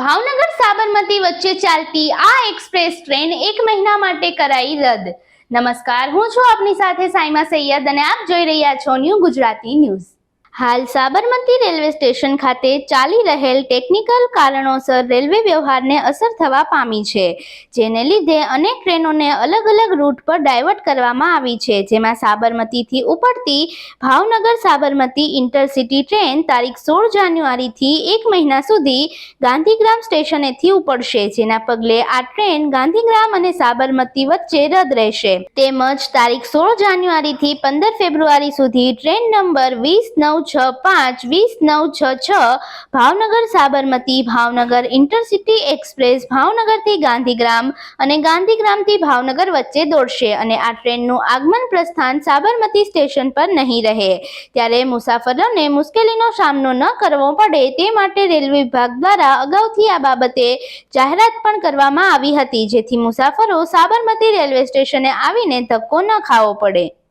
ભાવનગર સાબરમતી વચ્ચે ચાલતી આ એક્સપ્રેસ ટ્રેન એક મહિના માટે કરાઈ રદ. નમસ્કાર, હું છું આપની સાથે સાઈમા સૈયદ અને આપ જોઈ રહ્યા છો ન્યૂ ગુજરાતી ન્યૂઝ. હાલ સાબરમતી રેલવે સ્ટેશન ખાતે ચાલી રહેલ ટેકનિકલ કારણોસર રેલવે વ્યવહારને અસર થવા પામી છે, જેને લીધે અનેક ટ્રેનોને અલગ અલગ રૂટ પર ડાયવર્ટ કરવામાં આવી છે, જેમાં સાબરમતીથી ઉપડતી ભાવનગર સાબરમતી ઇન્ટરસિટી ટ્રેન તારીખ સોળ જાન્યુઆરીથી એક મહિના સુધી ગાંધીગ્રામ સ્ટેશનેથી ઉપડશે, જેના પગલે આ ટ્રેન ગાંધીગ્રામ અને સાબરમતી વચ્ચે રદ રહેશે. તેમજ તારીખ સોળ જાન્યુઆરીથી પંદર ફેબ્રુઆરી સુધી ટ્રેન નંબર વીસ નવ છ, પાંચ, વીસ, નવ, છ છ, ભાવનગર, સાબરમતી, ભાવનગર ઇન્ટરસિટી એક્સપ્રેસ, ભાવનગરથી ગાંધીગ્રામ અને ગાંધીગ્રામથી ભાવનગર વચ્ચે દોડશે અને આ ટ્રેનનું આગમન પ્રસ્થાન સાબરમતી સ્ટેશન પર નહીં રહે. ત્યારે મુસાફરોને મુશ્કેલીનો સામનો ન કરવો પડે તે માટે રેલવે વિભાગ દ્વારા અગાઉથી આ બાબતે જાહેરાત પણ કરવામાં આવી હતી, જેથી મુસાફરો સાબરમતી રેલવે સ્ટેશને આવીને ધક્કો ન ખાવો પડે.